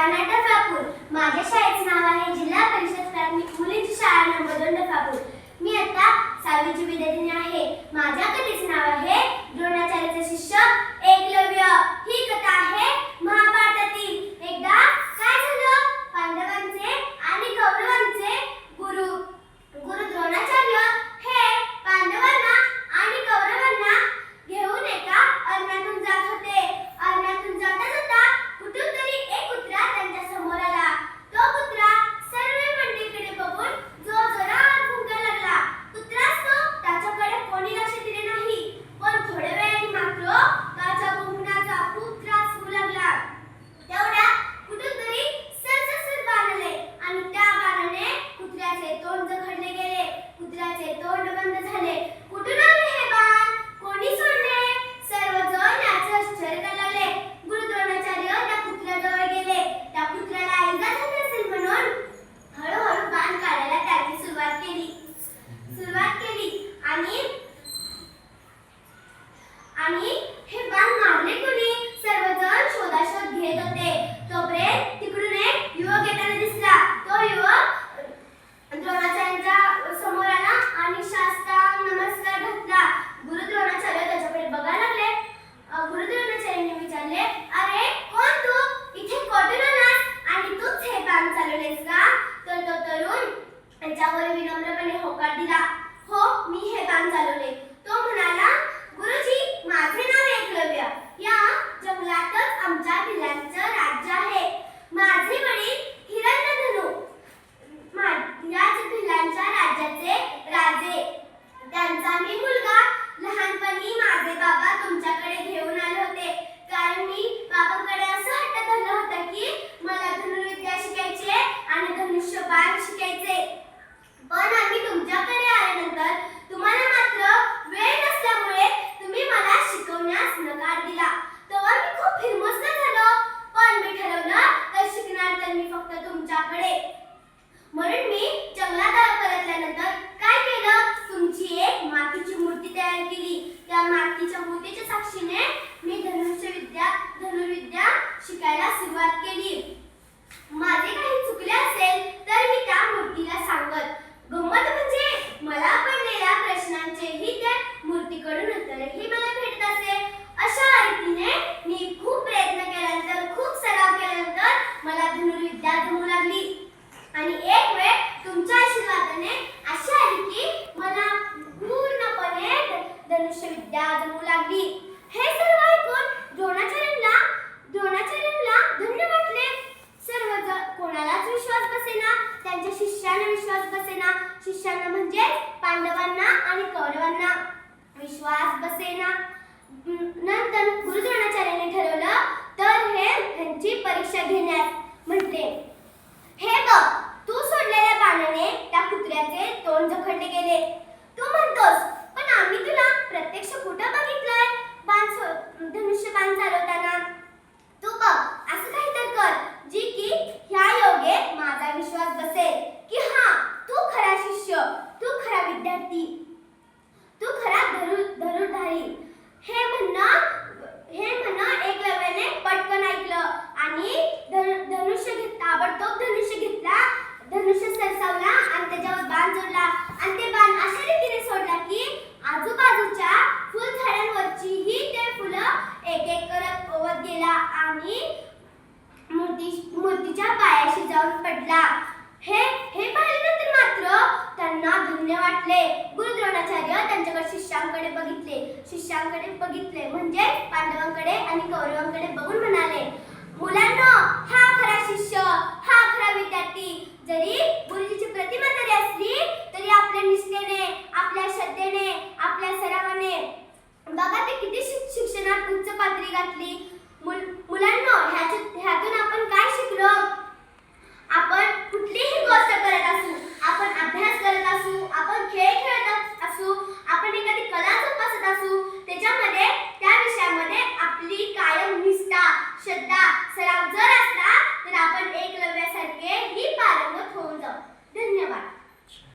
राहणार माझ्या शाळेचे नाव आहे जिल्हा परिषद प्राथमिक मुलींची शाळा नंबर दोन मी आता सातवीची विद्यार्थिनी आहे. माझ्या म्हणून मी जंगलात परतल्यानंतर काय केलं? तुमची एक मातीची मूर्ती तयार केली. त्या मातीच्या मूर्तीच्या साक्षीने मी धनुष्य विद्या धनुर्विद्या शिकायला सुरुवात केली. लागली हे सर्व ऐकून द्रोणाचार्यांना द्रोणाचार्यांना धन्य वाटले. सर्व कोणालाच विश्वास बसेना त्यांच्या शिष्यांना विश्वास बसेना. शिष्यांना म्हणजे पांडवांना आणि कौरवांना विश्वास बसेना. नंतर गुरु द्रोणाचार्याने ठरवलं तर हे त्यांची परीक्षा घेण्यात म्हटले हे बघ तू सोडलेल्या पाण्याने त्या कुत्र्याचे तोंड जखडले गेले. पुण्य वाटले. गुरु द्रोणाचार्य त्यांच्याकडे शिष्यांकडे बघितले. शिष्यांकडे बघितले. म्हणजे पांडवांकडे आणि कौरवांकडे बघून म्हणाले